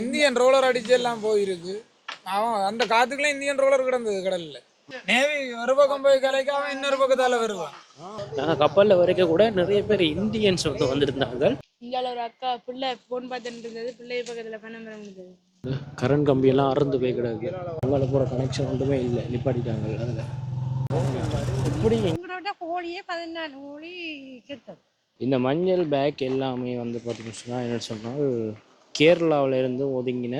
Indian roller அடிச்சு எல்லாம் போயிருக்கு. அவன் அந்த காத்துக்குள்ள இந்தியன் ரோலர் கிடந்தது கடல்ல. நேவி ஒரு பக்கம் போய் கலைக்காம இன்னொரு பக்கத்தால வருவான். நாங்கள் கப்பலில் வரைக்கும் கூட நிறைய பேர் இந்தியன்ஸ் வந்து வந்திருந்தாங்க. இங்கால ஒரு அக்கா பிள்ளை ஃபோன் பார்த்துட்டு இருந்தது. பிள்ளை பக்கத்துல பணம் இருந்தது கரண்ட் கம்பியெல்லாம் அறுந்து போய் கிடக்கு. அங்கே போகிற கனெக்ஷன் ஒன்றுமே இல்லை. நிப்பாட்டிட்டாங்க அதில். இப்படி எங்களோட கோழியே பதினாலு கோழி இந்த மஞ்சள் பேக் எல்லாமே வந்து பார்த்தீங்கன்னு என்ன சொன்னால் கேரளாவுல இருந்து ஒதுங்கின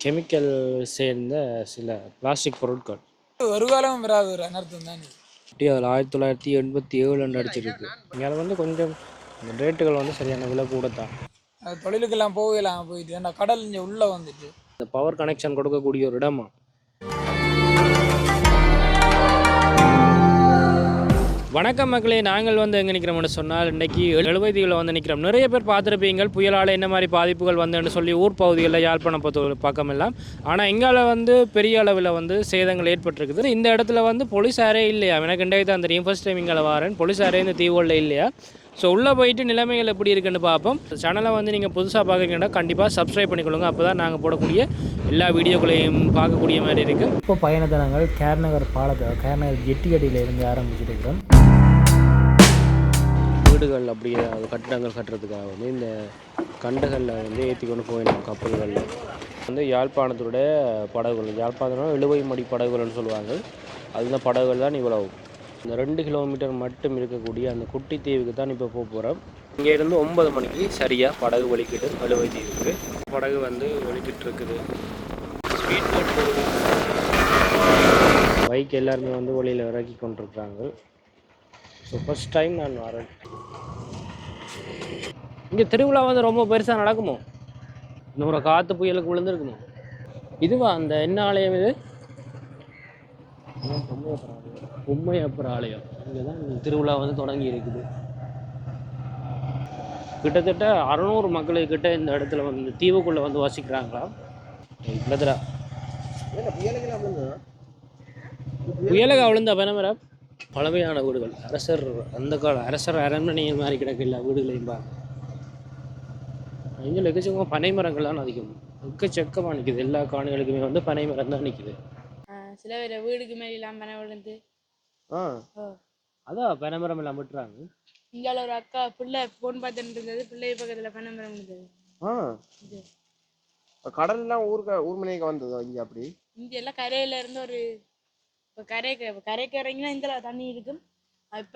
கெமிக்கல் சேர்ந்த சில பிளாஸ்டிக் பொருட்கள். ஒரு காலம் வராது ஒரு அனர்த்தம் தான் அதில் ஆயிரத்தி தொள்ளாயிரத்தி எண்பத்தி ஏழு அடிச்சிருக்கு இங்கே வந்து கொஞ்சம் ரேட்டுகள் வந்து சரியான விலை கூட தான் அது தொழிலுக்கெல்லாம் போகலாம் போயிட்டு. ஏன்னா கடல் இங்கே உள்ள வந்துட்டு. இந்த பவர் கனெக்ஷன் கொடுக்கக்கூடிய ஒரு இடமா? வணக்கம் மக்களே நாங்கள் வந்து எங்கே நிற்கிறோம்னு சொன்னால் இன்றைக்கி எழுபதிகளில் வந்து நிற்கிறோம் நிறைய பேர் பார்த்துருப்பீங்க புயலால் என்ன மாதிரி பாதிப்புகள் வந்துன்னு சொல்லி ஊர் பகுதிகளில் யாழ்ப்பாணம் பொறுத்த பக்கம் எல்லாம் ஆனால் எங்கால வந்து பெரிய அளவில் வந்து சேதங்கள் ஏற்பட்டிருக்குது. இந்த இடத்துல வந்து போலீஸாரே இல்லையா? எனக்கு இன்றைக்கு தான் தெரியும். ஃபர்ஸ்ட் டைம் இங்கே வரேன். போலீஸாரே இந்த தீவுகளில் இல்லையா? ஸோ உள்ளே போயிட்டு நிலைமைகள் எப்படி இருக்குன்னு பார்ப்போம். சேனலை வந்து நீங்கள் புதுசாக பார்க்குறீங்கன்னா கண்டிப்பாக சப்ஸ்கிரைப் பண்ணிக்கொள்ளுங்க. அப்போ தான் நாங்கள் போடக்கூடிய எல்லா வீடியோக்களையும் பார்க்கக்கூடிய மாதிரி இருக்குது இப்போ பயணத்தை நாங்கள் கேர்நகர் பாலத்தை கேர்நகர் ஜெட்டியடியில் இருந்து ஆரம்பிச்சிருக்கிறோம். வீடுகள் அப்படி கட்டிடங்கள் கட்டுறதுக்காக வந்து இந்த கண்டுகளில் வந்து ஏற்றி கொண்டு போயிடும் கப்பல்களில். வந்து யாழ்ப்பாணத்துடைய படகுகள் யாழ்ப்பாணம் இழுவை மடி படகுகள்னு சொல்லுவாங்க. அந்த படகுகள் தான் இவ்வளவு. இந்த ரெண்டு கிலோமீட்டர் மட்டும் இருக்கக்கூடிய அந்த குட்டி தீவுக்கு தான் இப்போ போக போகிறோம் இங்கேருந்து ஒன்பது மணிக்கு சரியாக படகு ஒலிக்கிட்டு இழுவை தீவுக்கு படகு வந்து ஒலிக்கிட்டு இருக்குது ஸ்பீட் போட் பைக் எல்லாருமே வந்து ஒளியில் இறக்கி கொண்டிருக்கிறாங்க. ஸோ ஃபஸ்ட் டைம் நான் வரேன். இங்கே திருவிழா வந்து ரொம்ப பெருசாக நடக்குமோ? ஒரு காற்று புயலுக்கு விழுந்துருக்குமோ? இதுவா அந்த என்ன ஆலயம் இது? உண்மையப்பர் ஆலயம். இங்கே தான் திருவிழா வந்து தொடங்கி இருக்குது. கிட்டத்தட்ட அறநூறு மக்களுக்கிட்ட இந்த இடத்துல வந்து தீவுக்குள்ளே வந்து வசிக்கிறாங்களா? கிட்டத்தட்ட புயலுக்கு விழுந்த பனமர பழமையான வீடுகள். அரசர் அந்த கால அரசர் அரண்மனை மாதிரி கிடக்கு எல்லா வீடுகளையும் பாருங்க. இங்கே எக்கச்சக்கமாக பனை மரங்கள்லாம் அதிகம். எக்கச்சக்கமாக நிற்குது எல்லா காணிகளுக்குமே வந்து பனை மரம் தான் நிற்குது சில பேர் வீடுக்கு மேலே எல்லாம் பணம் விழுந்து ஆ. அதான் பனை மரம் எல்லாம் விட்டுறாங்க. இங்கால ஒரு அக்கா பிள்ளை ஃபோன் பார்த்துட்டு இருந்தது. பிள்ளை பக்கத்துல பணம் இருந்தது. ஆ. கடல்லாம் ஊருக்கு ஊர் மனைக்கு வந்ததோ இங்க அப்படி? இங்க எல்லாம் கரையில இருந்து ஒரு இப்போ கரைக்கு இப்ப கரைக்கு இறங்கினா இந்த தண்ணி இருக்கும். அப்ப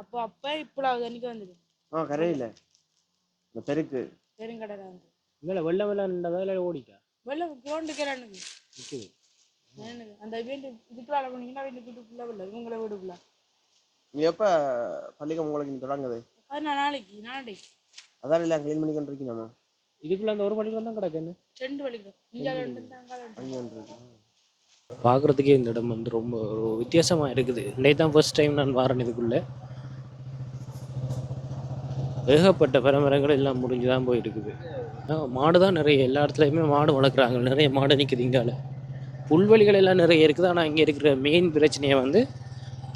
அப்போ அப்ப இப்படாவது தண்ணிக்கு வந்தது. ஆ கரையில. இந்த பெருக்கு பெருங்கடலை வந்து இங்கே வெள்ளம் வெள்ளம் நின்றதா இல்லை ஓடிட்டா? வெள்ளம் போண்டுக்கிறானுங்க நிற்குது எனக்கு அந்த வீட்டு இதுக்குள்ள போனீங்கன்னா வீட்டு வீட்டுக்குள்ள இல்லை இவங்கள வீடுக்குள்ள நீ எப்ப பள்ளிக்கம் உங்களுக்கு நீ தொடங்குது? நான் நாளைக்கு நாளைக்கு. அதான் இல்லை க்ளீன் பண்ணி கொண்டு இருக்கீங்க இதுக்குள்ள அந்த ஒரு மணிக்கு தான் கிடக்குன்னு ரெண்டு வலிக்கும் இங்கே ரெண்டு ரெண்டு. பார்க்குறதுக்கே இந்த இடம் வந்து ரொம்ப ஒரு வித்தியாசமாக இருக்குது. இன்னைக்கு தான் ஃபர்ஸ்ட் டைம் நான் வரேன் இதுக்குள்ளே. ஏகப்பட்ட பரம்பரைகள் எல்லாம் முடிஞ்சு தான் போயிருக்குது. மாடு தான் நிறைய. எல்லா இடத்துலையுமே மாடு வளர்க்குறாங்க. நிறைய மாடு நிற்குது இங்கால. புல்வெளிகள் எல்லாம் நிறைய இருக்குது. ஆனால் இங்கே இருக்கிற மெயின் பிரச்சனையை வந்து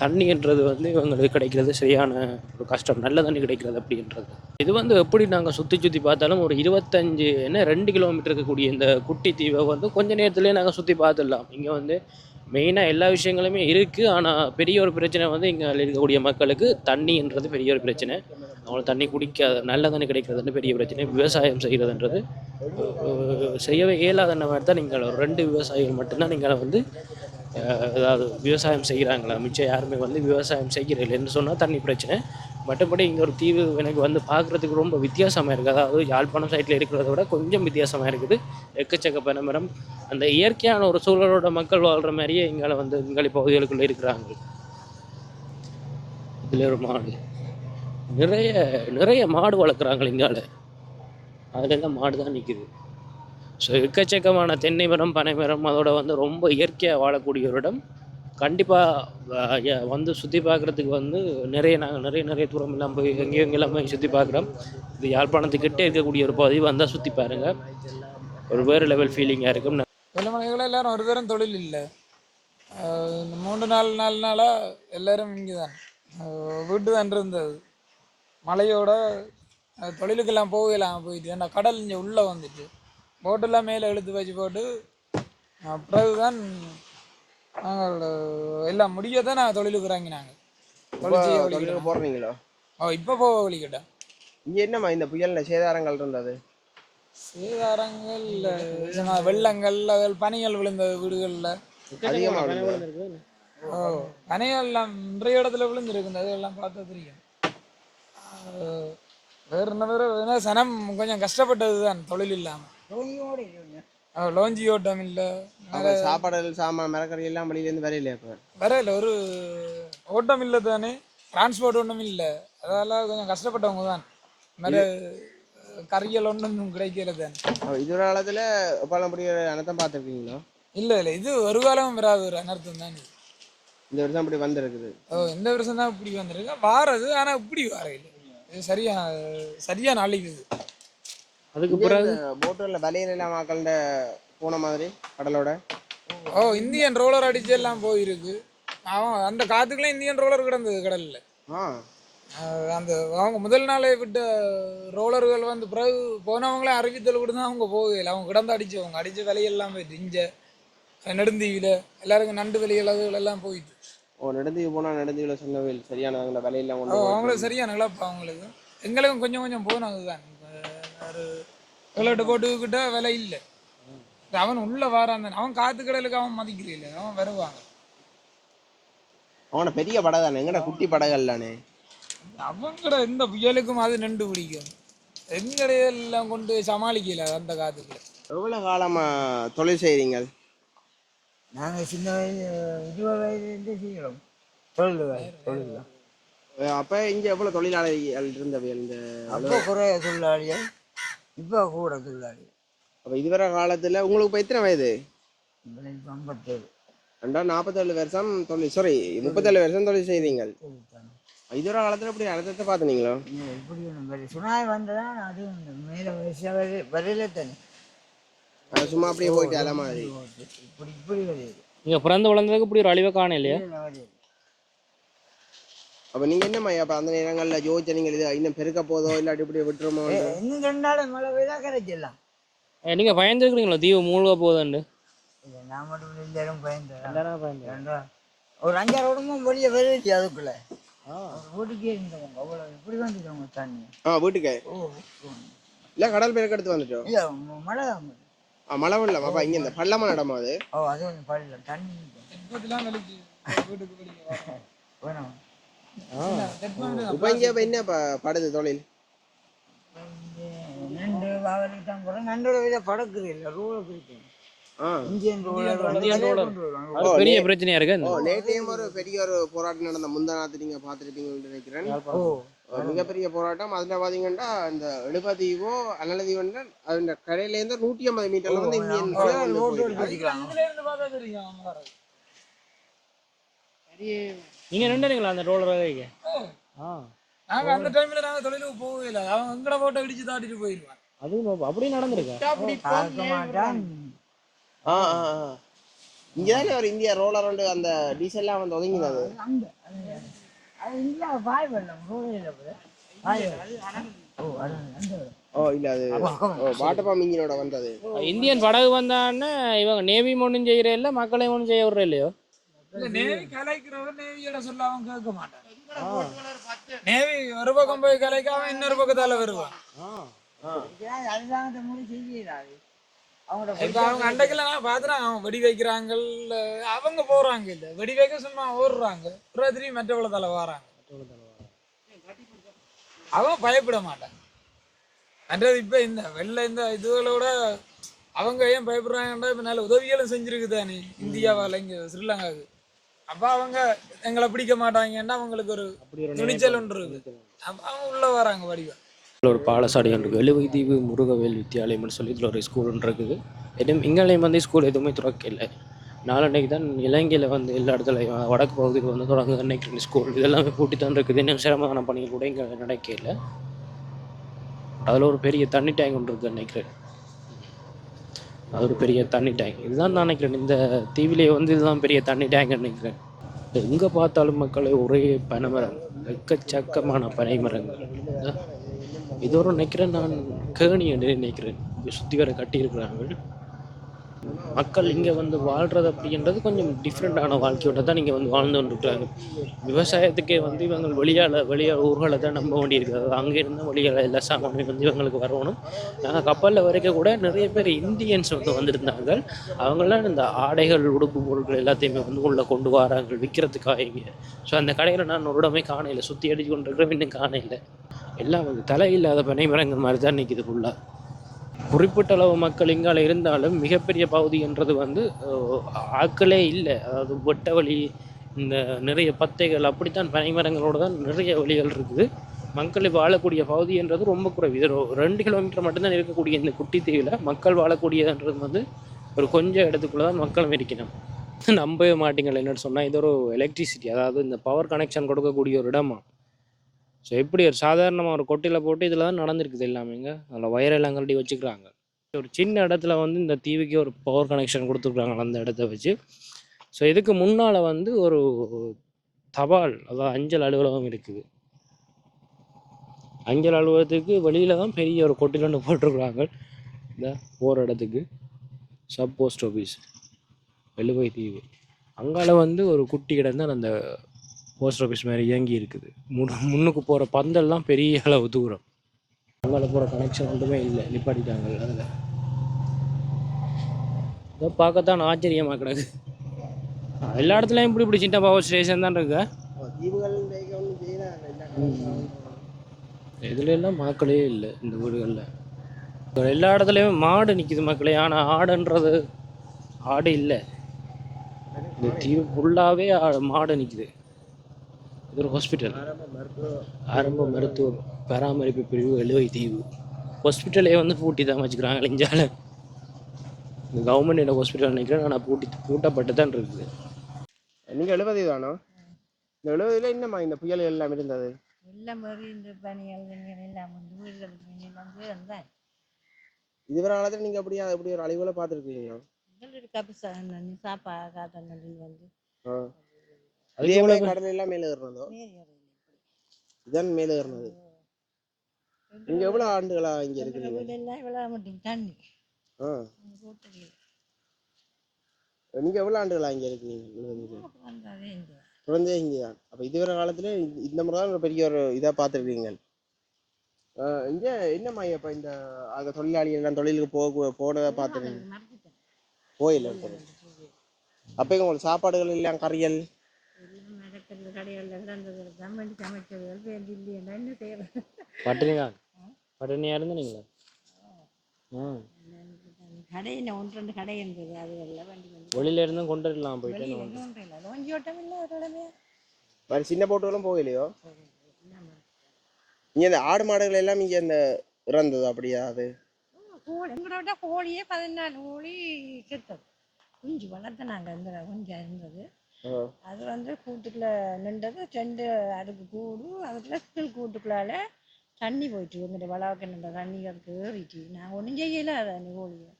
தண்ணின்றது வந்து இவங்களுக்கு கிடைக்கிறது சரியான ஒரு கஷ்டம் நல்ல தண்ணி கிடைக்கிறது அப்படின்றது. இது வந்து எப்படி நாங்கள் சுற்றி சுற்றி பார்த்தாலும் ஒரு இருபத்தஞ்சு என்ன ரெண்டு கிலோமீட்டர் இருக்கக்கூடிய இந்த குட்டி தீவை வந்து கொஞ்ச நேரத்துலேயே நாங்கள் சுற்றி பார்த்துடலாம். இங்கே வந்து மெயினாக எல்லா விஷயங்களுமே இருக்குது ஆனால் பெரிய ஒரு பிரச்சனை வந்து இங்கே இருக்கக்கூடிய மக்களுக்கு தண்ணின்றது பெரிய ஒரு பிரச்சனை. அவங்களுக்கு தண்ணி குடிக்காத நல்ல தண்ணி கிடைக்கிறதுன்னு பெரிய பிரச்சனை. விவசாயம் செய்கிறதுன்றது செய்யவே இயலாத மாதிரி தான் நீங்கள் ரெண்டு விவசாயிகள் மட்டும்தான் நீங்கள் வந்து அதாவது விவசாயம் செய்கிறாங்களா? மிச்சம் யாருமே வந்து விவசாயம் செய்கிறதில்லைன்னு சொன்னால் தண்ணி பிரச்சனை. மற்றபடி இங்கே ஒரு தீவு எனக்கு வந்து பார்க்குறதுக்கு ரொம்ப வித்தியாசமாக இருக்குது அதாவது யாழ்ப்பாணம் சைட்டில் இருக்கிறத விட கொஞ்சம் வித்தியாசமாக இருக்குது. எக்கச்சக்க பனமரம். அந்த இயற்கையான ஒரு சூழலோட மக்கள் வாழ்கிற மாதிரியே இங்கால வந்து இங்காலி பகுதிகளுக்குள்ளே இருக்கிறாங்க. இதில் ஒரு மாடு. நிறைய நிறைய மாடு வளர்க்குறாங்க இங்கால. அதுலேருந்து மாடு தான் நிற்கிது ஸோ எக்கச்சக்கமான தென்னை மரம் பனை மரம் அதோட வந்து ரொம்ப இயற்கையாக வாழக்கூடிய ஒரு இடம். கண்டிப்பாக வந்து சுற்றி பார்க்குறதுக்கு வந்து நிறைய நாங்கள் நிறைய நிறைய தூரம் எல்லாம் போய் எங்கேயும் எங்கெல்லாம் போய் சுற்றி பார்க்குறோம். இது யாழ்ப்பாணத்துக்கிட்டே இருக்கக்கூடிய ஒரு பகுதி வந்தால் சுற்றி பாருங்கள் ஒரு வேறு லெவல் ஃபீலிங்காக இருக்கும். வெள்ளமனைகள் எல்லாரும் ஒரு தரம் தொழில் இல்லை. இந்த மூன்று நாலு நாலு நாளாக எல்லாரும் இங்கே தான் வீட்டு தான் இருந்தது மழையோட தொழிலுக்கெல்லாம் போகலாம் போயிட்டு. ஏன்னா கடல் இங்கே உள்ளே வந்துட்டு. போட்டெல்லாம் மேலே இழுத்து வச்சு போட்டு பிறகுதான் நாங்கள் எல்லாம் முடிய தான் நாங்கள் தொழிலுக்கு இறங்கினாங்க. தொழில் போடுறீங்களோ ஓ இப்போ போக வழிகிட்டேன் இங்க என்னம்மா இந்த புயல்ல சேதாரங்கள் இருந்தது? சேதாரங்கள் வெள்ளங்கள் அதில் பனிகள் விழுந்த வீடுகளில். ஓ பனிகள் எல்லாம் நிறைய இடத்துல விழுந்துருக்கு அதெல்லாம் பார்த்தா தெரியும். வேற என்ன வேற சனம் கொஞ்சம் கஷ்டப்பட்டது தான் தொழில் இல்லாமல் லோஞ்சி ஓட்டம் இல்லை. சாப்பாடு சாமான் மரக்கறி எல்லாம் வெளியில இருந்து வரையில ஒரு ஓட்டம் இல்லை தானே. டிரான்ஸ்போர்ட் ஒன்றும் இல்லை. அதால கொஞ்சம் கஷ்டப்பட்டவங்க தான். மேலே கறிகள் ஒன்றும் கிடைக்கல தானே. இது ஒரு காலத்துல பழம்படி அனத்தம் பார்த்துருக்கீங்களோ? இல்லை இல்லை இது ஒரு காலம் வராது ஒரு அனர்த்தம் தான். இந்த வருஷம் அப்படி வந்திருக்குது. ஓ இந்த வருஷம் தான் இப்படி வந்திருக்கு. வாரது ஆனால் இப்படி வர இல்லை. இது சரியா சரியா நாளைக்கு அதுக்கு பிறகு போட்டுல வலையில எல்லாம் மக்கள்கிட்ட போன மாதிரி கடலோட? ஓ இந்தியன் ரோலர் அடிச்சு எல்லாம் போயிருக்கு. அவன் அந்த காத்துக்குலாம் இந்தியன் ரோலர் கிடந்தது கடல்ல. அந்த அவங்க முதல் நாளே விட்ட ரோலர்கள் வந்து பிறகு போனவங்களே அறிவித்தல் கூட தான் அவங்க போகல அவங்க கிடந்து அடிச்சவங்க. அடிச்ச விலையெல்லாம் போயிட்டு இஞ்ச நெடுந்தீவில எல்லாருக்கும் நண்டு விலைகள் அதுகள் எல்லாம் போயிட்டு. ஓ நெடுந்தீவு போனா நெடுந்தீவுல சொன்ன சரியான விலையெல்லாம் அவங்களுக்கு சரியான இழப்பு அவங்களுக்கு. எங்களுக்கும் கொஞ்சம் கொஞ்சம் போனது தான் ஒரு விளையாட்டு போட்டுக்கிட்ட விலை இல்லை. அவன் உள்ள வாரான் அவன் காத்து கடலுக்கு அவன் மதிக்கிறீல்ல. அவன் வருவாங்க அவன பெரிய படகு தானே? எங்கட குட்டி படகல்லானே அவங்கட எந்த புயலுக்கும் அது நின்று பிடிக்கும். எங்கடையெல்லாம் கொண்டு சமாளிக்கல அந்த காத்துக்குள்ள எவ்வளவு காலமா தொழில் செய்றீங்க நாங்கள் சின்ன வயது இருபது வயதுலேருந்து தொழில் தொழில் அப்ப இங்க எவ்வளவு தொழிலாளர்கள் இருந்தவை இந்த அப்போ குறைய தொழிலாளிகள் இப்போ கூட தொழிலாளிகள் அப்ப இதுவரை காலத்துல உங்களுக்கு இப்ப எத்தனை வயது? ஐம்பத்தேழு ரெண்டா நாற்பத்தேழு வருஷம் தொழில் சாரி முப்பத்தேழு வருஷம் தொழில் தான் இதுவரை காலத்துல இப்படி அழுத்தத்தை பாத்துனீங்களோ இன்னும் இப்படி சுனாய் வந்ததான் அது மேலே வரி வரையில தானே. அது சும்மா அப்படியே போயிட்டு அலை மாதிரி. இப்படி இப்படி வரையுது நீங்கள் பிறந்து வளர்ந்ததுக்கு இப்படி ஒரு அழிவை காண இல்லையா அப்ப நீங்க என்னம்மா அப்ப அந்த நேரங்கள்ல யோசிச்ச நீங்க இது இன்னும் பெருக்க போதோ இல்லாட்டி இப்படி விட்டுருமோ நாள் மழை பெய்தா கிடைச்சிடலாம் நீங்கள் பயந்துருக்குறீங்களா? தீவு மூழ்க போகுதுன்னு இல்லை நான் மட்டும் எல்லாரும் பயந்து எல்லாரும் பயந்து ஒரு அஞ்சாறு குடும்பம் வெளியே வருது அதுக்குள்ள. வீட்டுக்கே இருந்தவங்க அவ்வளோ இப்படி வந்துட்டவங்க தண்ணி. ஆ வீட்டுக்கு? ஓ இல்ல கடல் பெருக்கு எடுத்து வந்துட்டோம். இல்லை மழை தான். ஆ, மழை வெள்ளம் அப்ப இங்க இந்த பள்ளமா இடமா அது? ஓ அது கொஞ்சம் தண்ணி. வீட்டுக்கு வேணும் இப்ப இங்க என்ன ப- படுது தொழில்? நண்டு வாவலுக்கு தான் போகிறோம் நண்டோட வித படக்குது இல்லை ரோலுக்கு இருக்கு பெரிய பிரச்சனையா இருக்கு ஒரு பெரிய ஒரு போராட்டம் நடந்த முந்தானாத்து நீங்க பாத்துருப்பீங்கன்னு நினைக்கிறேன். மிகப்பெரிய போராட்டம். அதுல பாத்தீங்கன்னா இந்த எழுபதீவோ அனலதீவோ அந்த கரையில இருந்து நூற்றி ஐம்பது மீட்டர்ல வந்து இந்தியன் நீங்கள் நின்றுங்களா அந்த ரோலர் வகைக்கு? ஆ. நாங்க அந்த டைம்ல நாங்க தொழிலுக்கு போகவே இல்லை. அவன் எங்கட போட்டோ இடிச்சு தாட்டிட்டு போயிடுவான் அதுவும் அப்படி நடந்திருக்கா ஆ ஆ ஆ. இங்கதானே ஒரு இந்தியா ரோலர் வந்து அந்த டீசல்லாம் வந்து ஒதுங்கினது. ஓ அது அந்த ஓ இல்ல அது. ஓ வாட்டர் பம்ப் இன்ஜினோட வந்தது இந்தியன் படகு வந்தான்னு இவங்க நேவி ஒன்றும் செய்கிற இல்லை மக்களையும் ஒன்றும் செய்ய விடுற இல்லையோ? இல்ல நேவி கலைக்கிறவர் நேவியோட சொல்ல அவன் கேட்க மாட்டான். நேவி ஒரு பக்கம் போய் கலைக்காம இன்னொரு பக்கத்தால வருவான். அரசாங்கத்தை மூடி இப்ப அவங்க அண்டைக்கெல்லாம் பாத்துறாங்க அவன் வெடி வைக்கிறாங்க அவங்க போறாங்க இல்ல. வெடி வைக்க சும்மா ஓடுறாங்க. அப்புறம் திரும்பி மற்றவளத்தால வராங்க. அவன் பயப்பட மாட்டான். மற்றது இப்ப இந்த வெள்ள இந்த இதுகளோட அவங்க ஏன் பயப்படுறாங்கன்னா இப்ப நல்ல உதவிகளும் செஞ்சிருக்கு தானே இந்தியாவால இங்க ஸ்ரீலங்காவுக்கு. அப்ப அவங்க எங்களை பிடிக்க மாட்டாங்கன்னா அவங்களுக்கு ஒரு துணிச்சல் ஒன்று இருக்கு. அப்ப அவங்க உள்ள வராங்க வடிவா இதில் ஒரு பாலசாடி ஒன்று இருக்குது எழுவைதீவு முருகவேல் வித்தியாலயம்னு சொல்லி இதில் ஒரு ஸ்கூல் ஒன்று இருக்குது. எதுவும் இங்காலயம் வந்து ஸ்கூல் எதுவுமே திறக்கல நாளன்னைக்கு தான் இலங்கையில் வந்து எல்லா இடத்துலையும் வடக்கு பகுதியில் வந்து தொடங்க நினைக்கிற ஸ்கூல் இதெல்லாமே பூட்டி தான் இருக்குது. இன்னும் சிரமமான பணிகள் கூட இங்கே நடக்கல அதில் ஒரு பெரிய தண்ணி டேங்க் ஒன்று இருக்குது நினைக்கிறேன் அது ஒரு பெரிய தண்ணி டேங்க் இதுதான் நான் நினைக்கிறேன். இந்த தீவிலே வந்து இதுதான் பெரிய தண்ணி டேங்க் நினைக்கிறேன். எங்கே பார்த்தாலும் மக்களை ஒரே பனைமரம் எக்கச்சக்கமான பனைமரங்கள். இதோட நினைக்கிறேன் நான் கேணி என்று நினைக்கிறேன் சுற்றி வர கட்டியிருக்கிறாங்க மக்கள் இங்கே வந்து வாழ்கிறது அப்படின்றது கொஞ்சம் டிஃப்ரெண்ட்டான வாழ்க்கையோட தான் இங்கே வந்து வாழ்ந்து கொண்டிருக்கிறாங்க விவசாயத்துக்கே வந்து இவங்க வெளியால் வழியால் ஊர்களை தான் நம்ப வேண்டியிருக்காது அங்கே இருந்து வெளியால் எல்லா சாமானும் வந்து இவங்களுக்கு வரணும். நாங்கள் கப்பலில் வரைக்கும் கூட நிறைய பேர் இந்தியன்ஸ் வந்து வந்திருந்தாங்க. அவங்களாம் இந்த ஆடைகள் உடுப்பு பொருட்கள் எல்லாத்தையுமே வந்து உள்ளே கொண்டு வராங்க விற்கிறதுக்காக இங்கே. ஸோ அந்த கடையில் நான் ஒரு இடமே காணையில் சுற்றி அடிச்சு கொண்டு இருக்கிறேன் இன்னும் காணையில் எல்லாம் வந்து தலையில்லாத பனைமரங்கள் மாதிரி தான் நிற்கிது ஃபுல்லாக குறிப்பிட்ட அளவு மக்கள் இங்கால இருந்தாலும் மிகப்பெரிய பகுதின்றது வந்து ஆக்களே ஆட்களே இல்லை. அதாவது வெட்ட வழி இந்த நிறைய பத்தைகள் அப்படித்தான் பனைமரங்களோடு தான் நிறைய வழிகள் இருக்குது. மக்கள் வாழக்கூடிய பகுதின்றது ரொம்ப குறைவு. இது ஒரு ரெண்டு கிலோமீட்டர் மட்டும்தான் இருக்கக்கூடிய இந்த குட்டி தீவில் மக்கள் வாழக்கூடியதுன்றது வந்து ஒரு கொஞ்சம் இடத்துக்குள்ள தான் மக்களும் இருக்கணும் நம்பவே மாட்டீங்கள் என்னன்னு சொன்னால் இது ஒரு எலக்ட்ரிசிட்டி அதாவது இந்த பவர் கனெக்ஷன் கொடுக்கக்கூடிய ஒரு இடமா? ஸோ எப்படி ஒரு சாதாரணமாக ஒரு கொட்டையில் போட்டு இதில் தான் நடந்திருக்குது எல்லாமேங்க அதில் வயரெல்லாம் கழட்டி வச்சுக்கிறாங்க. ஒரு சின்ன இடத்துல வந்து இந்த டிவிக்கு ஒரு பவர் கனெக்ஷன் கொடுத்துருக்குறாங்க அந்த இடத்த வச்சு. ஸோ இதுக்கு முன்னால் வந்து ஒரு தபால் அதாவது அஞ்சல் அலுவலகம் இருக்குது. அஞ்சல் அலுவலகத்துக்கு வெளியில் தான் பெரிய ஒரு கொட்டில் ஒன்று போட்டிருக்குறாங்க. இந்த போகிற இடத்துக்கு. சப் போஸ்ட் ஆஃபீஸ் வெள்ளுவை தீவு. அங்கால வந்து ஒரு குட்டி இடம் தான் அந்த போஸ்ட் ஆஃபீஸ் மாதிரி இயங்கி இருக்குது. முன் முன்னுக்கு போகிற பந்தல்லாம் பெரிய அளவு தூரம். அங்கால போகிற கனெக்ஷன் ஒன்றுமே இல்லை. நிப்பாட்டிட்டாங்க அதில். இதை பார்க்கத்தான் ஆச்சரியமாக கிடக்கு. எல்லா இடத்துலையும் இப்படி இப்படி சின்ன பவர் ஸ்டேஷன் தான் இருக்கு. இதுல எல்லாம் மக்களே இல்லை இந்த வீடுகளில். எல்லா இடத்துலையும் மாடு நிற்கிது மக்களே. ஆனால் ஆடுன்றது ஆடு இல்லை. இந்த தீவு ஃபுல்லாகவே மாடு நிற்கிது இது ஒரு ஹாஸ்பிட்டல் ஆரம்ப மருத்துவ பராமரிப்பு பிரிவு எழுவை தீவு ஹாஸ்பிட்டலே வந்து பூட்டி தான் வச்சுக்கிறாங்க இஞ்சால இந்த கவர்மெண்ட் ஹாஸ்பிட்டல் நினைக்கிறேன் ஆனால் பூட்டி பூட்டப்பட்டு தான் இருக்குது. நீங்கள் எழுபது தானோ? இந்த எழுபதுல என்னம்மா இந்த புயல் எல்லாம் இருந்தது? எல்லாம் மாதிரி இந்த வெண்கள் எல்லாம் வந்து வீடுகளுக்கு எல்லாம் வந்தேன். இதுவரை காலத்தில் நீங்கள் அப்படியே அப்படி ஒரு அழிவுல பார்த்துருக்கீங்களா? எங்களுக்கு சாப்பா காட்டன் வந்து. அதுக்கு இதே எவ்வளவு கடல் எல்லாம் மேலே ஏறுறதோ மேலே ஏறுது. இதான் மேலே ஏறினது. நீங்க எவ்வளவு ஆண்டுகளா இங்க இருக்கிறீங்க? அந்த நீங்க எவ்வளவு ஆண்டுகளா இங்க இருக்கீங்க எழுபதுக்கு. வந்தாலே இந்த குழந்தையே இங்கே தான் அப்போ இதுவரை காலத்துல இந்த- முறை தான் ஒரு பெரிய ஒரு இதாக பார்த்துருக்கீங்க. இங்கே என்னம்மா இப்போ இந்த அங்கே தொழிலாளிகள் எல்லாம் தொழிலுக்கு போக போனதை பார்த்துருக்கீங்க? மறந்துட்டேன். போயில அப்போ உங்களுக்கு சாப்பாடுகள் எல்லாம் கறியல் எல்லாம் நடக்கிறது கடைகளில் கிடந்தது வேண்டி சமைச்சதுகள் வேண்டி இல்லையா என்ன செய்யறது பட்டினி தான் பட்டினியாக இருந்தீங்களா? கடையில் ஒன்று ரெண்டு கடை இருந்தது. அதுகளில் வண்டி வந்து வெளியில இருந்தும் கொண்டு வரலாம் போயிட்டு வெளியில் ஒன்றும் இல்லை லோஞ்சி ஓட்டம் இல்லை ஒரு இடமே. வேறு சின்ன போட்டுகளும் போகலையோ? இங்கே இந்த ஆடு மாடுகள் எல்லாம் இங்கே இந்த இறந்தது அப்படியா அது? கோழி. எங்களோட கோழியே பதினாலு கோழி செத்தது. குஞ்சு வளர்த்து நாங்கள் இந்த குஞ்சா இருந்தது. அது வந்து கூட்டுக்குள்ள நின்றது ரெண்டு அடுக்கு கூடு அதுக்குள்ள கீழ் கூட்டுக்குள்ளால தண்ணி போயிட்டு எங்கிட்ட வளர்க்க நின்ற தண்ணி அதுக்கு ஏறிட்டு நாங்கள் ஒன்றும் செய்யலை அதை கோழியை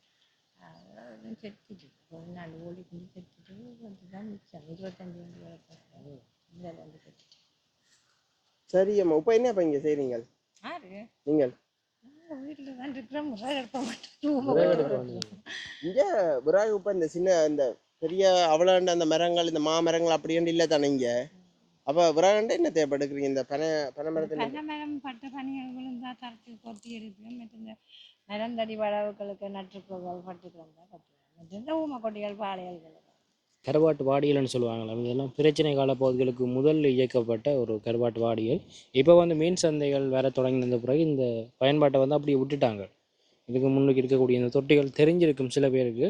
அதுவும் செத்துட்டு பதினாலு கோழி குஞ்சு செத்துட்டு கொஞ்சம் தான் மிச்சம் இருபத்தஞ்சு வந்து வந்து செத்துட்டு. சரி அம்மா இப்போ என்ன இப்போ இங்கே செய்கிறீங்க யாரு? நீங்கள்? வீட்டில் தான் இருக்கிறோம். முறை எடுப்ப மாட்டோம். இங்கே விறகு இப்போ இந்த சின்ன இந்த பெரிய அவ்வளோண்ட அந்த மரங்கள் இந்த மாமரங்கள் அப்படின்ட்டு இல்லை தானே இங்கே? அப்போ விறகுண்ட என்ன தேவைப்படுக்கிறீங்க இந்த பனை பனை மரத்தில் பனை மரம் பட்ட பனிகள் விழுந்தா தரத்து கொத்தி எடுப்போம் மற்ற இந்த மரந்தடி வளவுகளுக்கு நட்டுக்கோகள் பட்டுக்கிறோம் கட்டுவோம் இந்த ஊமை கொட்டிகள் பாளையல்கள். கருவாட்டு வாடியல்னு சொல்லுவாங்களாம் இதெல்லாம் பிரச்சனை கால பகுதிகளுக்கு முதல் இயக்கப்பட்ட ஒரு கருவாட்டு வாடியல். இப்போ வந்து மீன் சந்தைகள் வேற தொடங்கின பிறகு இந்த பயன்பாட்டை வந்து அப்படியே விட்டுட்டாங்க. இதுக்கு முன்னுக்கு இருக்கக்கூடிய இந்த தொட்டிகள் தெரிஞ்சிருக்கும் சில பேருக்கு.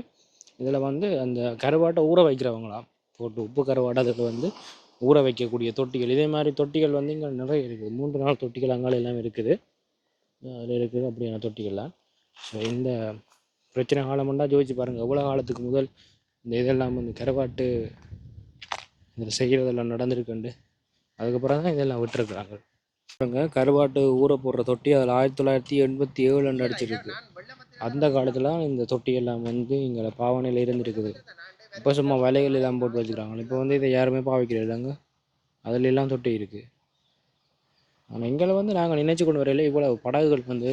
இதில் வந்து அந்த கருவாட்டை ஊற வைக்கிறவங்களாம் போட்டு உப்பு கருவாட்டை அதில் வந்து ஊற வைக்கக்கூடிய தொட்டிகள். இதே மாதிரி தொட்டிகள் வந்து இங்கே நிறைய இருக்குது. மூன்று நாள் தொட்டிகள் அங்கால எல்லாம் இருக்குது. அதில் இருக்குது அப்படியான தொட்டிகள்லாம் ஸோ இந்த பிரச்சனை காலமெண்டா ஜோதிச்சு பாருங்கள் எவ்வளோ காலத்துக்கு முதல் இந்த இதெல்லாம் வந்து கருவாட்டு இதில் செய்கிறதெல்லாம் நடந்திருக்குண்டு அதுக்கப்புறம் தான் இதெல்லாம் விட்டுருக்குறாங்க. பாருங்கள் கருவாட்டு ஊற போடுற தொட்டி அதில் ஆயிரத்தி தொள்ளாயிரத்தி எண்பத்தி ஏழுன்னு அடிச்சிருக்கு. அந்த காலத்தில் இந்த தொட்டி எல்லாம் வந்து இங்கே பாவனையில் இருந்துருக்குது. இப்போ சும்மா வலைகள் எல்லாம் போட்டு வச்சுக்கிறாங்க. இப்போ வந்து இதை யாருமே பாவிக்கிறது இல்லைங்க எல்லாம் தொட்டி இருக்குது ஆனால் எங்களை வந்து நாங்கள் நினைச்சு கொண்டு வரையில இவ்வளவு படகுகள் வந்து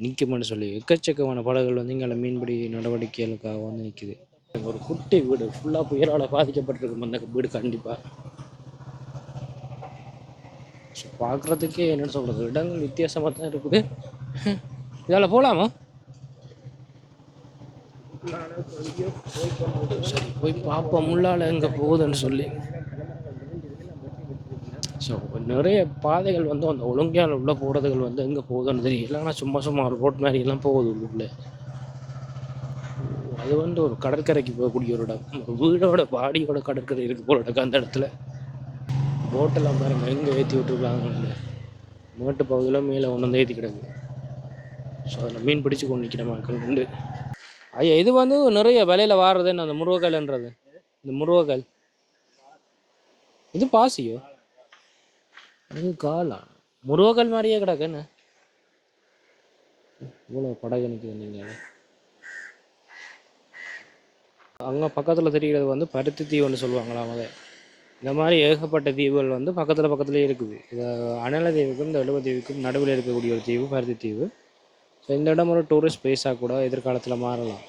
நிற்கும்னு சொல்லி எக்கச்சக்கமான படகுகள் வந்து எங்களை மீன்பிடி நடவடிக்கைகளுக்காக வந்து நிற்குது ஒரு குட்டி வீடு ஃபுல்லாக புயலால் பாதிக்கப்பட்டிருக்கும் அந்த வீடு கண்டிப்பாக ஸோ பார்க்குறதுக்கே என்னென்னு சொல்கிறது இடங்கள் வித்தியாசமாக தான் இருக்குது. இதால் போகலாமா சரி போய் பார்ப்போம் முள்ளால் எங்கே போகுதுன்னு சொல்லி. ஸோ நிறைய பாதைகள் வந்து அந்த ஒழுங்கையால் உள்ள போகிறதுகள் வந்து எங்கே போகுதுன்னு தெரியல ஆனால் சும்மா சும்மா ரோட் மாதிரி எல்லாம் போகுது உள்ளுக்குள்ளே. அது வந்து ஒரு கடற்கரைக்கு போகக்கூடிய ஒரு இடம். வீடோட பாடியோட கடற்கரை இருக்கு போல இருக்கு அந்த இடத்துல. போட்டெல்லாம் பாருங்க எங்கே ஏற்றி விட்டுருக்காங்க மேட்டு பகுதியில் மேலே ஒன்று வந்து ஏற்றி கிடக்கு. ஸோ அதில் மீன் பிடிச்சி கொண்டு நிற்கிற மக்கள் உண்டு ஐயா இது வந்து நிறைய விலையில் வாடுறதுன்னு அந்த முருகக்கல்ன்றது இந்த முருகக்கல் இது பாசியோ? இது காலா? முருகக்கல் மாதிரியே கிடக்கு என்ன? இவ்வளோ படகு நிற்குது நீங்கள் அங்கே பக்கத்தில் தெரிகிறது வந்து பருத்தி தீவுன்னு சொல்லுவாங்களாம் அவங்க? இந்த மாதிரி ஏகப்பட்ட தீவுகள் வந்து பக்கத்தில் பக்கத்துலேயே இருக்குது. இது அனல தீவுக்கும் இந்த எழுவ தீவுக்கும் நடுவில் இருக்கக்கூடிய ஒரு தீவு பருத்தி தீவு. ஸோ இந்த இடம் ஒரு டூரிஸ்ட் பிளேஸாக கூட எதிர்காலத்தில் மாறலாம்.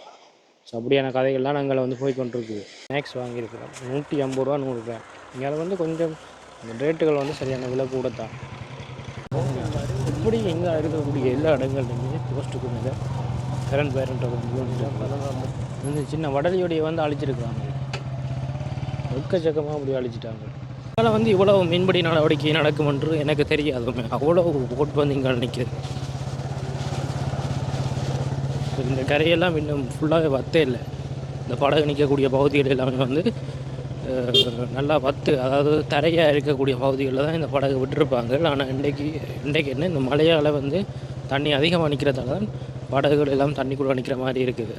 ஸோ அப்படியான கதைகள்லாம் நாங்கள் வந்து போய் கொண்டிருக்குது. ஸ்நாக்ஸ் வாங்கியிருக்கிறோம். நூற்றி ஐம்பது ரூபா நூறு ரூபா. இங்கே வந்து கொஞ்சம் இந்த ரேட்டுகள் வந்து சரியான விலை கூட தான். இப்படி எங்கே இருக்கக்கூடிய எல்லா இடங்கள்லையுமே போஸ்ட்டுக்கு மேலே கரண்ட் பேரண்ட் இந்த சின்ன வடலியோடைய வந்து அழிச்சிருக்காங்க எக்கச்சக்கமாக அப்படி அழிச்சிட்டாங்க. அதனால் வந்து இவ்வளோ மின்படி நடவடிக்கை நடக்கும் என்று எனக்கு தெரியாதுமே அவ்வளோ போட் வந்து இங்கே நிற்கிது இந்த கரையெல்லாம் இன்னும் ஃபுல்லாகவே வத்தே இல்லை. இந்த படகு நிற்கக்கூடிய பகுதிகள் எல்லாமே வந்து நல்லா வத்து அதாவது தரையாக இருக்கக்கூடிய பகுதிகளில் தான் இந்த படகு விட்டுருப்பாங்க. ஆனால் இன்றைக்கு இன்றைக்கு என்ன இந்த மழையால் வந்து தண்ணி அதிகமாக நிற்கிறதால தான் படகுகள் எல்லாம் தண்ணிக்குள்ளே நிற்கிற மாதிரி இருக்குது.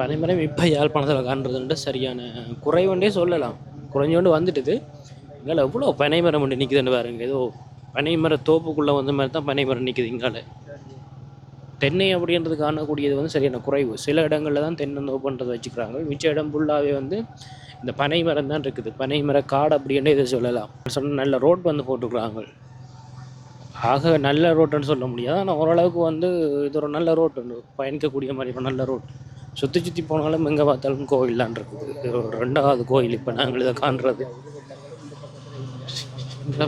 பனைமரம் இப்போ யாழ்ப்பாணத்தில் காண்றதுன்ட்டு சரியான குறைவுண்டே சொல்லலாம். குறைஞ்சோண்டு வந்துட்டுது. இங்கால எவ்வளோ பனைமரம் ஒன்று நிற்குதுன்னு பாருங்க. ஏதோ பனைமர தோப்புக்குள்ளே வந்த மாதிரி தான் பனைமரம் நிற்குது இங்கால. தென்னை அப்படின்றது காணக்கூடியது வந்து சரியான குறைவு. சில இடங்களில் தான் தென்னை தென்னந்தோப்புன்றது வச்சுக்கிறாங்க. மிச்ச இடம் ஃபுல்லாகவே வந்து இந்த பனை மரம் தான் இருக்குது. பனை மர காடு அப்படின்னு இதை சொல்லலாம். சொன்ன நல்ல ரோட் வந்து போட்டுக்கிறாங்க ஆக நல்ல ரோட்டுன்னு சொல்ல முடியாது. ஆனால் ஓரளவுக்கு வந்து இது ஒரு நல்ல ரோட் ஒன்று பயணிக்கக்கூடிய மாதிரி ஒரு நல்ல ரோட் சுற்றி சுற்றி போனாலும் எங்கே பார்த்தாலும் கோயிலான் இருக்குது. ரெண்டாவது கோயில் இப்போ நாங்கள் இதை காண்றது. இங்கே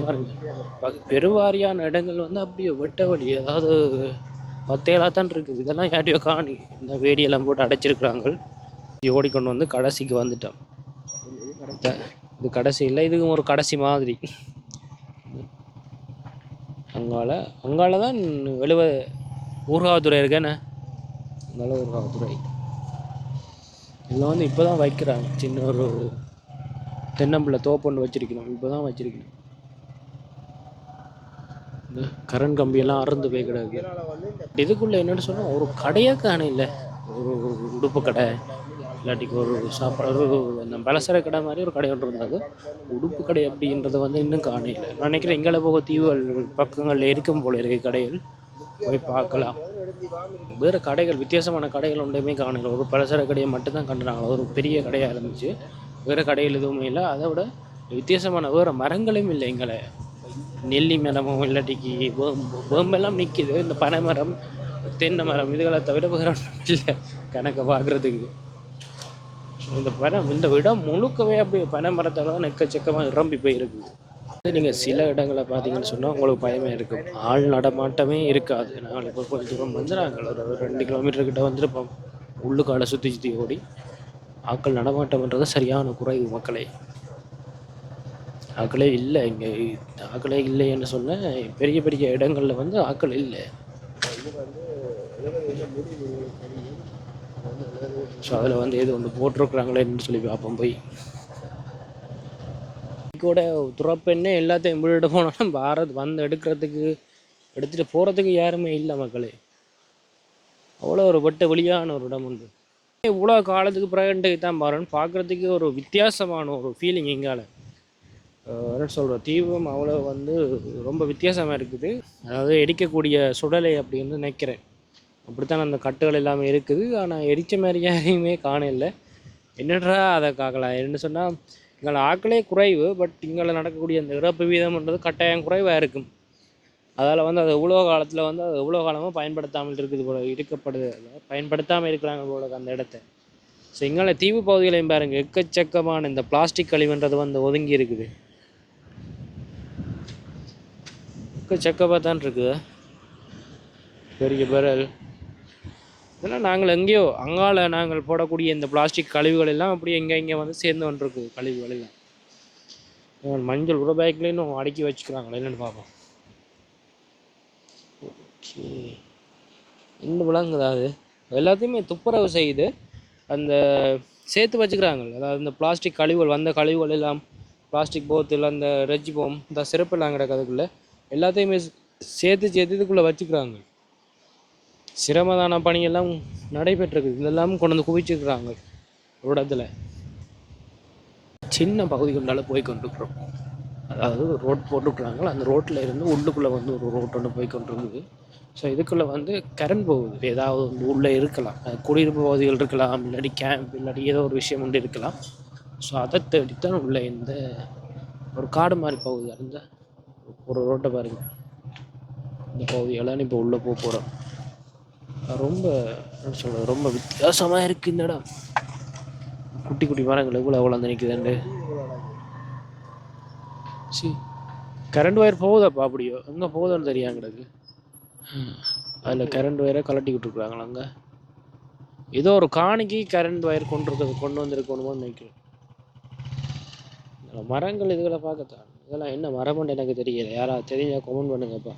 பெருவாரியான இடங்கள் வந்து அப்படியே வெட்ட வழி. அதாவது பத்தேலாக தான் இருக்குது இதெல்லாம் யாரையோ காணி. இந்த வேடியெல்லாம் போட்டு அடைச்சிருக்கிறாங்க. ஓடிக்கொண்டு வந்து கடைசிக்கு வந்துட்டோம். இது கடைசி இல்லை இதுக்கும் ஒரு கடைசி மாதிரி. அங்கால அங்கால தான் எழுவ ஊர்காவத்துறை இருக்கேண்ணே அங்கால ஊர்காவத்துறை இதில் வந்து இப்போ தான் வைக்கிறாங்க. சின்ன ஒரு தென்னம்பிள்ளை தோப்பு ஒன்று வச்சிருக்கணும். இப்போ தான் வச்சுருக்கணும். இந்த கரண்ட் கம்பியெல்லாம் அறுந்து போய் கிடக்கு. இதுக்குள்ளே என்னன்னு சொன்னால் ஒரு கடையே காண இல்லை. ஒரு உடுப்பு கடை. இல்லாட்டிக்கு ஒரு சாப்பாடு ஒரு அந்த பலசர கடை மாதிரி ஒரு கடை ஒன்று இருந்தது. உடுப்பு கடை அப்படின்றத வந்து இன்னும் காணையில் நான் நினைக்கிறேன் எங்களை போக தீவுகள் பக்கங்களில் இருக்கும் போல இருக்கு கடைகள் போய் பார்க்கலாம். வேறு கடைகள் வித்தியாசமான கடைகள் ஒன்றையுமே காணல ஒரு பலசர கடையை மட்டும்தான் கண்டுனாங்க. ஒரு பெரிய கடையாக இருந்துச்சு. வேறு கடைகள் எதுவுமே இல்லை. அதை விட வித்தியாசமான வேறு மரங்களும் இல்லை எங்களை. நெல்லி மரமும் இல்லாட்டிக்கு வேம்பெல்லாம் நிற்கிது இந்த பனை மரம் தென்னை மரம் இதுகளை தவிர வேறு இல்லை. கணக்கை பார்க்குறதுக்கு இந்த பனை இந்த இடம் முழுக்கவே அப்படி பனை மரத்தெல்லாம் தான் எக்கச்சக்கமாக நிரம்பி போயிருக்குது நீங்கள் சில இடங்களை பார்த்தீங்கன்னு சொன்னால் உங்களுக்கு பயமே இருக்கும் ஆள் நடமாட்டமே இருக்காது. நாங்கள் இப்போ கொஞ்சம் தூரம் வந்து நாங்கள் ஒரு ரெண்டு கிலோமீட்டர் கிட்ட வந்துருப்போம். உள்ளுக்கால சுற்றி சுற்றி ஓடி. ஆட்கள் நடமாட்டம்ன்றது சரியான குறைவு மக்களே. ஆக்களே இல்லை. இங்கே ஆக்களே இல்லைன்னு சொன்ன பெரிய பெரிய இடங்களில் வந்து ஆக்கள் இல்லை. ஸோ அதில் வந்து எது ஒன்று போட்டிருக்கிறாங்களேன்னு சொல்லி பார்ப்போம் போய். கூட துறப்பெண்ணே எல்லாத்தையும் விட்டுட்டு போனாலும் பாரத் வந்து எடுக்கிறதுக்கு எடுத்துகிட்டு போகிறதுக்கு யாருமே இல்லை மக்களே. அவ்வளோ ஒரு வெட்ட வெளியான ஒரு இடம் உண்டு. இவ்வளோ காலத்துக்கு பிறகு தான் பாருன்னு பார்க்குறதுக்கு ஒரு வித்தியாசமான ஒரு ஃபீலிங் எங்கால என்ன சொல்கிற தீபம் அவ்வளோ வந்து ரொம்ப வித்தியாசமாக இருக்குது. அதாவது எரிக்கக்கூடிய சுடலை அப்படின்னு நினைக்கிறேன். அப்படித்தான் அந்த கட்டுகள் எல்லாமே இருக்குது. ஆனால் எரிச்ச மாதிரி யாரையுமே காணல என்னடா அதை காக்கலாம்? என்ன சொன்னால் எங்களை ஆக்களே குறைவு பட் இங்கே நடக்கக்கூடிய அந்த இறப்பு வீதம்ன்றது கட்டாயம் குறைவாக இருக்கும். அதால் வந்து அது எவ்வளோ காலத்தில் வந்து அது எவ்வளோ காலமாக பயன்படுத்தாமல் இருக்குது போல இருக்கப்படுது பயன்படுத்தாமல் இருக்கிறாங்க போல அந்த இடத்த. ஸோ இங்கே தீவு பகுதிகளையும் பாருங்கள் எக்கச்சக்கமான இந்த பிளாஸ்டிக் கழிவுன்றது வந்து ஒதுங்கி இருக்குது. செக்கப்பாக தான் இருக்குது. பெரிய பெரல். இதெல்லாம் நாங்கள் எங்கேயோ அங்கால நாங்கள் போடக்கூடிய இந்த பிளாஸ்டிக் கழிவுகள் எல்லாம் அப்படியே எங்கே இங்கே வந்து சேர்ந்து வந்துருக்குது கழிவுகள் எல்லாம். மஞ்சள் உர பேக்லேயும் இன்னும் அடுக்கி வச்சுக்கிறாங்களே என்னென்னு பார்ப்போம். ஓகே. இன்னும் விளங்குதா அது? எல்லாத்தையுமே துப்புரவு செய்து அந்த சேர்த்து வச்சுக்கிறாங்க அதாவது இந்த பிளாஸ்டிக் கழிவுகள் வந்த கழிவுகள் எல்லாம் பிளாஸ்டிக் போத்தில் அந்த ரெஜ்ஜி போம் இந்த சிறப்பெல்லாம் கிடக்கிறதுக்குள்ளே எல்லாத்தையுமே சேர்த்து சேர்த்து இதுக்குள்ளே வச்சுக்கிறாங்க. சிரமதான பணியெல்லாம் நடைபெற்றிருக்கு. இதெல்லாம் கொண்டு வந்து குவிச்சிருக்கிறாங்க ஒரு இடத்துல. சின்ன பகுதிகளால் போய் கொண்டிருக்கிறோம். அதாவது ரோட் போட்டுருக்குறாங்களோ அந்த ரோட்டில் இருந்து உள்ளுக்குள்ளே வந்து ஒரு ரோட் ஒன்று போய் கொண்டிருக்குது. ஸோ இதுக்குள்ளே வந்து கரண்ட் போகுது. ஏதாவது வந்து உள்ளே இருக்கலாம். குடியிருப்பு பகுதிகள் இருக்கலாம் இல்லாட்டி கேம்ப் இல்லாட்டி ஏதோ ஒரு விஷயம் ஒன்று இருக்கலாம். ஸோ அதை தேடித்தான் உள்ள இந்த ஒரு காடு மாதிரி பகுதியாக அந்த ஒரு ரோட்டை பாருங்க. இந்த பகுதியெல்லாம் இப்போ உள்ளே போக போகிறோம் ரொம்ப என்ன சொல்கிறது ரொம்ப வித்தியாசமாக இருக்குது இந்த இடம். குட்டி குட்டி மரங்கள் எவ்வளோ வளர்ந்து நிற்குதுண்டு சி கரண்ட் ஒயர் போகுதாப்பா அப்படியோ? எங்கே போகுதுன்னு தெரியாது கிடக்கு அதில் கரண்ட் ஒயரை கலட்டி விட்டுருக்குறாங்களா அங்கே? ஏதோ ஒரு காணிக்கு கரண்ட் ஒயர் கொண்டு இருக்கிறது கொண்டு வந்திருக்கணுமோ நினைக்கிறேன். மரங்கள் இதுகளை பார்க்கத்தான். இதெல்லாம் என்ன மரம்னு எனக்கு தெரியல. யாராவது தெரிஞ்சா கமெண்ட் பண்ணுங்கப்பா.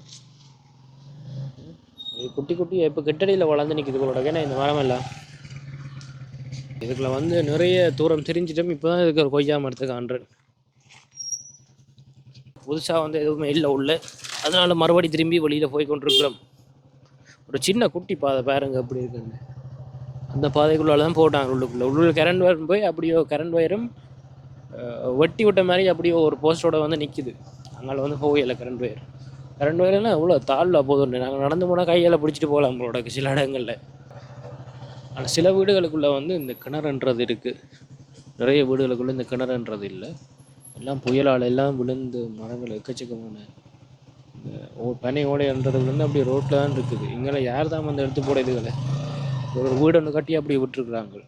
குட்டி குட்டி இப்போ கிட்டடியில் வளர்ந்து நிற்கிது போல ஏன்னா இந்த மரம் எல்லாம் இதுக்குள்ள வந்து நிறைய தூரம் தெரிஞ்சிட்டோம். இப்போ தான் இதுக்கு ஒரு கொய்யா மரத்துக்கு ஆண்டு புதுசாக வந்து எதுவுமே இல்லை உள்ள. அதனால் மறுபடி திரும்பி வெளியில் போய் கொண்டிருக்கிறோம். ஒரு சின்ன குட்டி பாதை பாருங்க அப்படி இருக்குங்க அந்த பாதைக்குள்ளால தான் போட்டாங்க உள்ளுக்குள்ளே. உள்ள கரண்ட் வயரும் போய் அப்படியோ கரண்ட் ஒயரும் வெட்டி விட்ட மாதிரி அப்படியே ஒரு போஸ்டோட வந்து நிற்கிது அதனால் வந்து போகல கரண்ட் ஒயர். கரண்ட் ஒயர்லாம் எவ்வளோ தாழ்ல போதும் நாங்கள் நடந்து போனால் கையால் பிடிச்சிட்டு போகலாம் நம்மளோட சில இடங்களில். ஆனால் சில வீடுகளுக்குள்ளே வந்து இந்த கிணறுன்றது இருக்குது நிறைய வீடுகளுக்குள்ளே இந்த கிணறுன்றது இல்லை. எல்லாம் புயலால் எல்லாம் விழுந்து மரங்கள் எக்கச்சக்கமான இந்த ஓ பனை ஓடைன்றது விழுந்து அப்படியே ரோட்டில் தான் இருக்குது. இங்கெல்லாம் யார் தான் வந்து எடுத்து போட இதுகளை? ஒரு வீடு ஒன்று கட்டி அப்படியே விட்டுருக்குறாங்க.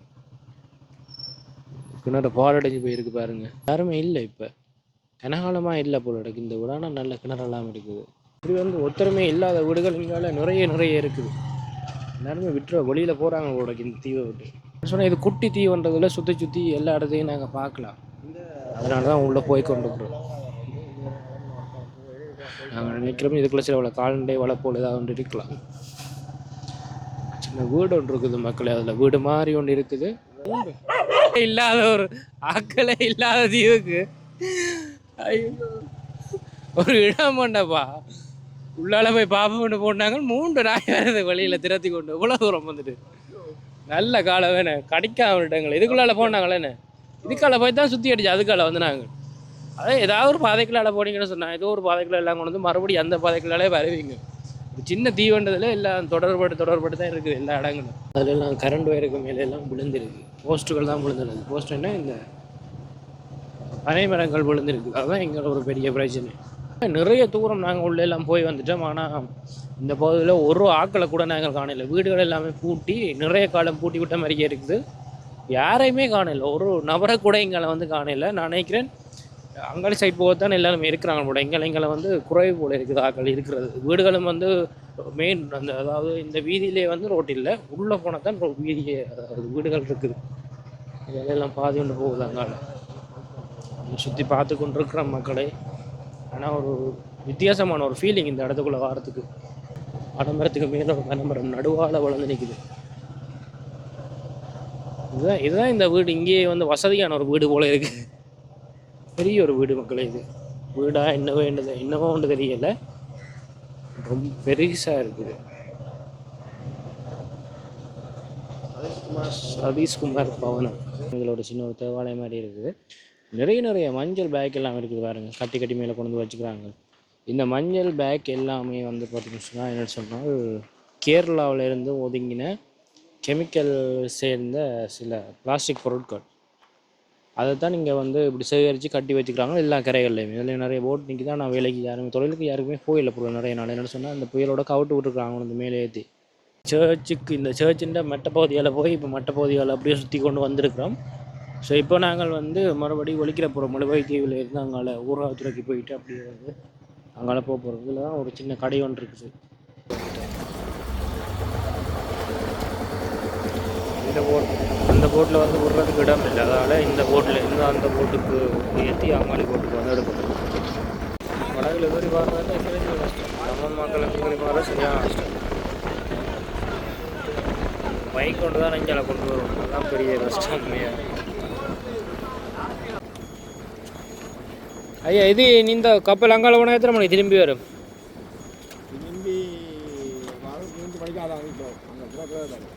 கிணறு பாழடைஞ்சு போயிருக்கு பாருங்க. யாருமே இல்லை இப்போ. கனகாலமாக இல்லை போல இருக்கு. இந்த வீடானா நல்ல கிணறெல்லாம் இருக்குது இப்படி வந்து ஒத்தருமே இல்லாத வீடுகள் இங்கால நிறைய நிறைய இருக்குது. எல்லாருமே விட்டுற வெளியில் போகிறாங்க கூட இந்த தீவை விட்டு. சொன்னால் இது குட்டி தீவுன்றதுல சுற்றி சுற்றி எல்லா இடத்தையும் நாங்கள் பார்க்கலாம். அதனால தான் உள்ளே போய் கொண்டிருக்கிறோம் நாங்கள் நினைக்கிறோம் இதுக்குள்ள சில அவ்வளோ கால்நடை வளர்ப்போல் ஏதாவது ஒன்று இருக்கலாம். சின்ன வீடு ஒன்று இருக்குது மக்களே. அதில் வீடு மாதிரி ஒன்று இருக்குது. இல்லாத ஒரு ஆக்களே இல்லாத தீவுக்கு. ஐயோ. ஒரு இடம் பண்ணப்பா உள்ளால போய் பாப்போம்னு போட்டாங்க மூன்று நாய் வருது வழியில் திரத்தி கொண்டு. இவ்வளோ தூரம் வந்துட்டு. நல்ல காலம் வேணும் கடிக்காம விட்டாங்களே இதுக்குள்ளால போனாங்களே என்ன? இதுக்கால போய் தான் சுற்றி அடிச்சு அதுக்கால வந்து நாங்கள் அதே ஏதாவது ஒரு பாதைக்குள்ளால போனீங்கன்னு சொன்னாங்க ஏதோ ஒரு பாதைக்குள்ள எல்லாம் கொண்டு வந்து மறுபடியும் அந்த பாதைக்குள்ளாலே வருவீங்க. ஒரு சின்ன தீவண்டதுல எல்லாம் தொடர்பட்டு தொடர்பட்டு தான் இருக்குது எல்லா இடங்களும். அதுல கரண்ட் ஒயருக்கு மேலே எல்லாம் விழுந்துருக்கு. போஸ்ட்டுகள் தான் விழுந்துருக்கு போஸ்ட்னா இந்த பனை மரங்கள் விழுந்துருக்கு. அதுதான் எங்களோட ஒரு பெரிய பிரச்சனை. நிறைய தூரம் நாங்கள் உள்ள எல்லாம் போய் வந்துட்டோம். ஆனால் இந்த பகுதியில் ஒரு ஆக்களை கூட நாங்கள் காணலை. வீடுகள் எல்லாமே பூட்டி நிறைய காலம் பூட்டி விட்ட மாதிரியே இருக்குது. யாரையுமே காணல. ஒரு நபரை கூட எங்களை வந்து காணல. நான் நினைக்கிறேன் அங்காளி சைட் போகத்தான் எல்லாருமே இருக்கிறாங்க போல. எங்களை எங்களை வந்து குறைவு போல இருக்குது. ஆக்கள் இருக்கிறது. வீடுகளும் வந்து மெயின் அந்த அதாவது இந்த வீதியிலே வந்து ரோட் இல்லை. உள்ளே போனால் தான் வீதியே அதாவது வீடுகள் இருக்குது. இதெல்லாம் பாதி கொண்டு போகுது அங்கால சுற்றி பார்த்து கொண்டிருக்கிற மக்களை ஆனால் ஒரு வித்தியாசமான ஒரு ஃபீலிங் இந்த இடத்துக்குள்ளே வாரத்துக்கு. ஆடம்பரத்துக்கு மேலே ஒரு பனமரம் நடுவால் வளர்ந்து நிற்குது இதுதான் இதுதான் இந்த வீடு. இங்கேயே வந்து வசதியான ஒரு வீடு போல இருக்குது பெரிய ஒரு வீடு மக்களே இது. வீடாக என்னவோ என்னது என்னவோ ஒன்று தெரியலை. ரொம்ப பெருசாக இருக்குது. சதீஷ்குமார் பவனம். எங்களோட சின்ன ஒரு தேவாலயம் மாதிரி இருக்குது. நிறைய நிறைய மஞ்சள் பேக் எல்லாம் இருக்குது பாருங்கள் கட்டி கட்டி மேலே கொண்டு வந்து வச்சுக்கிறாங்க. இந்த மஞ்சள் பேக் எல்லாமே வந்து பார்த்தீங்கன்னு சொன்னால் என்ன சொன்னால் கேரளாவிலேருந்து ஒதுங்கின கெமிக்கல் சேர்ந்த சில பிளாஸ்டிக் பொருட்கள். அதை தான் நீங்கள் வந்து இப்படி சேகரித்து கட்டி வச்சுக்கிறாங்க. எல்லா கரைகள்லையுமே. இதில் நிறைய போட் நிற்கி தான் நான் வேலைக்கு யாருமே தொழிலுக்கு யாருக்குமே போயில்லை பொருள் நிறைய நாள். என்ன சொன்னால் இந்த புயலோட கவுட்டு விட்டுருக்காங்க. இந்த மேலே ஏற்றி சர்ச்சுக்கு இந்த சர்ச்சின்ற மட்ட பகுதியால் போய் இப்போ மட்ட பகுதியால் அப்படியே சுற்றி கொண்டு வந்திருக்கிறோம். ஸோ இப்போ நாங்கள் வந்து மறுபடியும் ஒழிக்கிற போகிறோம் முழுவை தீவில் இருந்து அங்கால ஊராத்துறைக்கு போயிட்டு அப்படியே வந்து அங்கால போக போகிறோம் இதில் தான் ஒரு சின்ன கடை ஒன்று இருக்குது. இந்த போட் அந்த போட்டில் வந்து விடுறதுக்கு இடம் இல்லை. அதனால் இந்த போட்டில் இருந்து அந்த போட்டுக்கு ஏற்றி அம்மாளி போட்டுக்கு வந்து எடுக்கணும். வடகில் ஏறி வாங்குறது எங்களுக்கு கஷ்டம். நம்ம மக்கள் எப்படி வர சரியான கஷ்டம். பைக் கொண்டு தான் நெஞ்சால கொண்டு வரும் அதுதான் பெரிய கஷ்டம் உண்மையாக ஐயா இது நீ இந்த கப்பல் அங்கால போனால் எத்தனை மணிக்கு திரும்பி வரும்? திரும்பி மணிக்கு அதான் அங்கே